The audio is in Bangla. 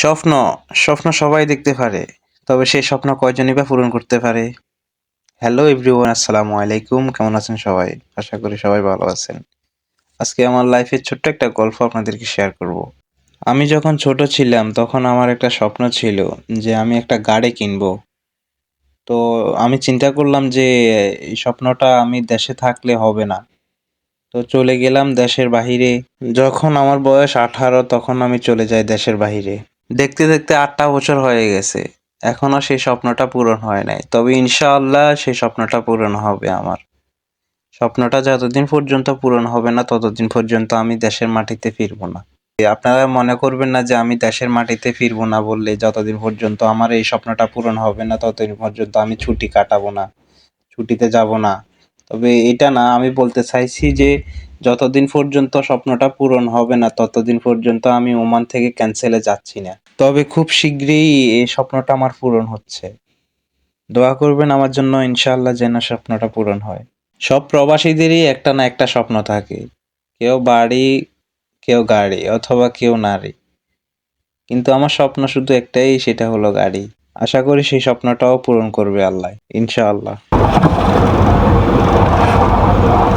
স্বপ্ন স্বপ্ন সবাই দেখতে পারে, তবে সেই স্বপ্ন কয়জনই বা পূরণ করতে পারে? হ্যালো এভরিওয়ান আসসালামু আলাইকুম, কেমন আছেন সবাই? আশা করি সবাই ভালো আছেন। আজকে আমার লাইফের ছোট্ট একটা গল্প আপনাদেরকে শেয়ার করব। আমি যখন ছোট ছিলাম, তখন আমার একটা স্বপ্ন ছিল যে আমি একটা গাড়ি কিনবো। তো আমি চিন্তা করলাম যে এই স্বপ্নটা আমি দেশে থাকলে হবে না। তো চলে গেলাম দেশের বাহিরে। যখন আমার বয়স আঠারো, তখন আমি চলে যাই দেশের বাহিরে। দেখতে দেখতে আটটা বছর হয়ে গেছে। এখনও সেই স্বপ্নটা পূরণ হয় নাই। তবে ইনশাআল্লাহ সেই স্বপ্নটা পূরণ হবে আমার। স্বপ্নটা যতদিন পর্যন্ত পূরণ হবে না, ততদিন পর্যন্ত আমি দেশের মাটিতে ফিরবো না। আপনারা মনে করবেন না যে আমি দেশের মাটিতে ফিরবো না বললে যতদিন পর্যন্ত আমার এই স্বপ্নটা পূরণ হবে না, ততদিন পর্যন্ত আমি ছুটি কাটাবো না, ছুটিতে যাব না। তবে এটা না, আমি বলতে চাইছি যে যতদিন পর্যন্ত স্বপ্নটা পূরণ হবে না, ততদিন পর্যন্ত আমি ওমান থেকে ক্যান্সেলে যাচ্ছি না। তবে খুব শীঘ্রই এই স্বপ্নটা আমার পূরণ হচ্ছে। দোয়া করবেন আমার জন্য ইনশাআল্লাহ যেন স্বপ্নটা পূরণ হয়। সব প্রবাসীদেরই একটা না একটা স্বপ্ন থাকে। কেউ বাড়ি, কেউ গাড়ি, অথবা কেউ নারী। কিন্তু আমার স্বপ্ন শুধু একটাই, সেটা হলো গাড়ি। আশা করি সেই স্বপ্নটাও পূরণ করবে আল্লাহ, ইনশাআল্লাহ। Oh,